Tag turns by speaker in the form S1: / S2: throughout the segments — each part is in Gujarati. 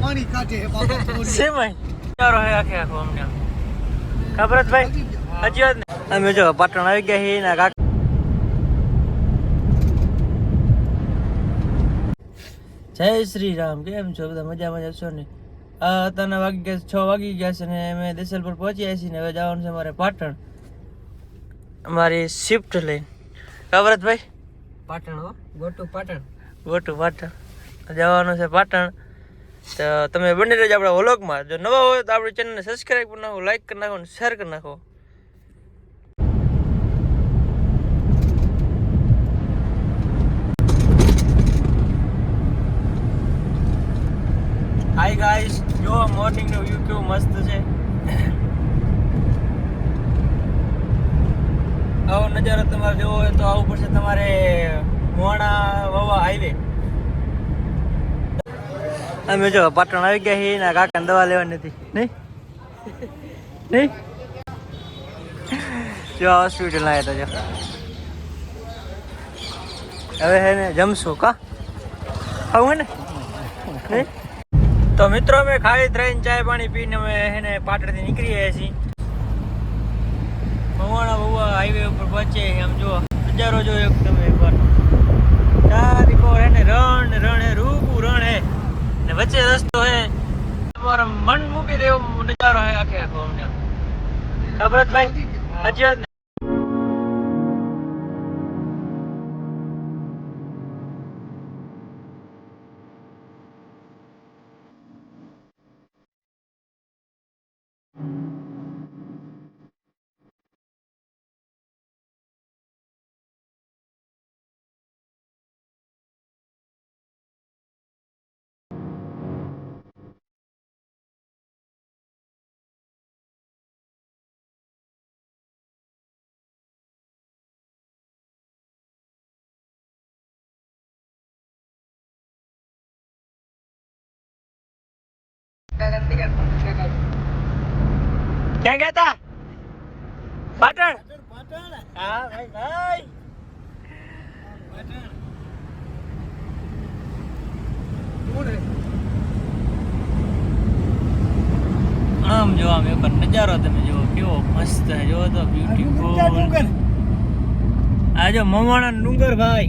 S1: પાણી કાઢે હે બાપા
S2: સેમાય ચારો હે આખે આખો અમને. ખબર જ ભાઈ હજી વાત ને અમે જો પાટણ આવી ગયા છીએ ને કાક જય શ્રી રામ. કેમ છો? બધા મજા મજા છો ને? આ અત્યારના વાગી ગયા છ વાગી ગયા છે ને અમે દેસલ પર પહોંચ્યા છીએ ને હવે જવાનું છે અમારે પાટણ. અમારી શિફ્ટ લઈને. ભાઈ
S1: પાટણ હો ગોટુ પાટણ.
S2: ગોટું પાટણ. જવાનું છે પાટણ. તો તમે બની રહેજો આપણા વ્લોગમાં. જો નવા હોય તો આપણી ચેનલને સબસ્ક્રાઈબ કરી નાખો લાઈક કરી નાખો અને શેર કરી નાખો. હાય ગાઈસ જો મોર્નિંગ નો વ્યૂ કેવો મસ્ત છે. આવો નજારો તમારે જોવો હોય તો આવવું પડશે તમારે મોણા વવા હાઈવે અમે જો પાટણ આવી ગયા છીએ ને કાકાને દવા લેવાની હતી. નહીં? નહીં? જો હોસ્પિટલ આવ્યા હતા જો. હવે હે ને જમશું, કા? ખાવું હે ને? તો મિત્રો, અમે ખાઈ ત્રણ ચાય પાણી પીને અમે હેને પાટણથી નીકળી ગયા છીએ. મવાણા બહુવા હાઈવે ઉપર પહોંચે આમ જો નજારો જો એક તમે એકવાર ચારીકો હે ને રણ ને રણ હે રૂપું રણ હે ને વચ્ચે રસ્તો હે તમારો મન મૂકી દેવો અમને ખબર જ ભાઈ ક્યાં ગયા? તા? પાટણ?
S1: પાટણ
S2: હા ભાઈ ભાઈ. આમ જો આમ એક નજારો તમે જુઓ કેવો મસ્ત હે જો તો બ્યુટીફુલ આ જો મવાણા ડુંગર ભાઈ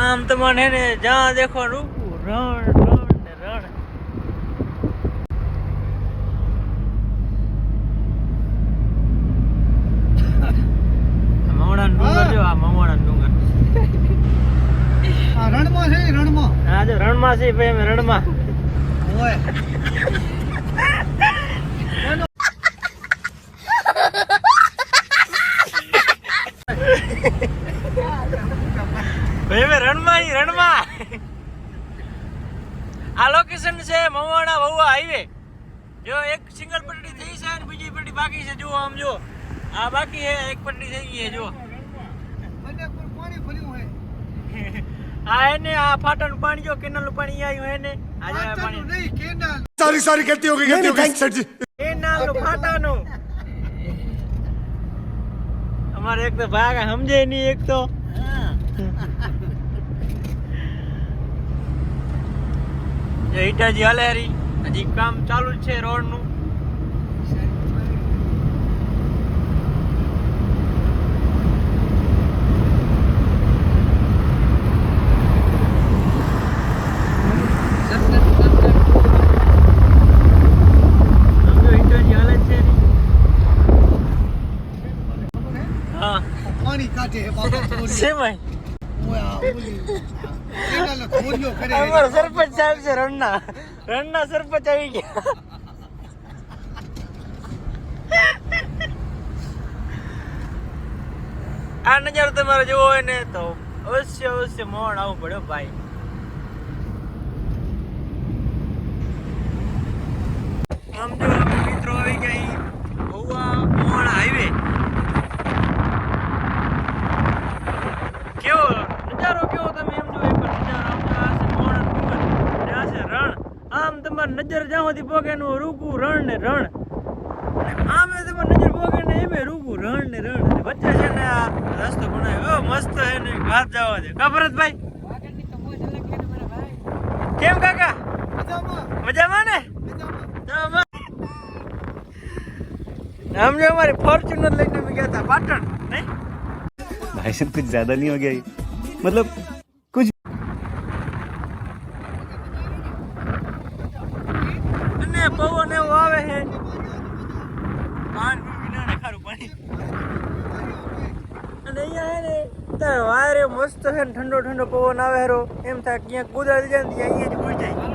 S2: આમ તમને ને જ્યાં દેખો રૂપું રણ રણ ને રણ. મવાણા ડુંગર જો આ મવાણા ડુંગર.
S1: આ રણમાં છે રણમાં.
S2: જો રણમાં છે ભાઈ અમે રણમાં.
S1: ઓય.
S2: હવે રણમાં રણમાં. આ લોકેશન છે મવાણા વહુવા હાઈવે જો એક સિંગલ પટ્ટી થઈ છે અને બીજી પટ્ટી બાકી છે જુઓ આમ જો આ બાકી છે એક પટ્ટી થઈ ગઈ છે
S1: જુઓ.
S2: આ એને આ ફાટાનું પાણી જો કેનાલનું પાણી આવ્યું એને
S1: આજે
S2: પાણી.
S3: સારી સારી કહેતી હોગી કહેતી હોગી સરજી.
S2: કેનાલનું ફાટાનું. અમારે એક તો ભાગ સમજે નહીં એક તો. હા. ઈટાજી હાલે હરી હજી કામ ચાલુ જ છે રોડનું સમજો ઈટાજી હાલે જ છે હરી. હા.
S1: પાણી કાઢે હે બાપા
S2: અમારો સરપંચ સાહેબ છે, રણના. રણના સરપંચ આવી ગયા. આ નજારો તમારે જોવો હોય ને તો અવશ્ય અવશ્ય મોહન આવવું પડ્યો ભાઈ. આમ જો અમે મિત્રો આવી ગયા ગોવા મોહણ હાઈવે કેવો નજારો કેવો તમે એમ જો એકવાર નજારો આમ જો આ છે મોહણ ડુંગર ને આ છે રણ આમ તમારી નજર જ્યાં સુધી પોકે એનું રૂકું રણ ને રણ અને આમે તમારી નજર પોકે ને એમે રૂકું રણ ને રણ અને વચ્ચે વચ્ચે છે ને આ રસ્તો બનાવ્યો ઓ મસ્ત છે ને ઘાટ જવા દે કા ભરતભાઈ કેમ કાકા મજામાં ને તો આમ જો અમારી ફોર્ચ્યુનર લઈને અમે ગયા હતા પાટણ નહીં
S4: भाई साहब कुछ ज्यादा नहीं हो गया ये? मतलब
S2: વારે મસ્ત છે ઠંડો ઠંડો પવન આવે હેરો. એમ થાય ક્યાંક કુદરત જાય ને અહીંયા જ ભૂઈ જાય.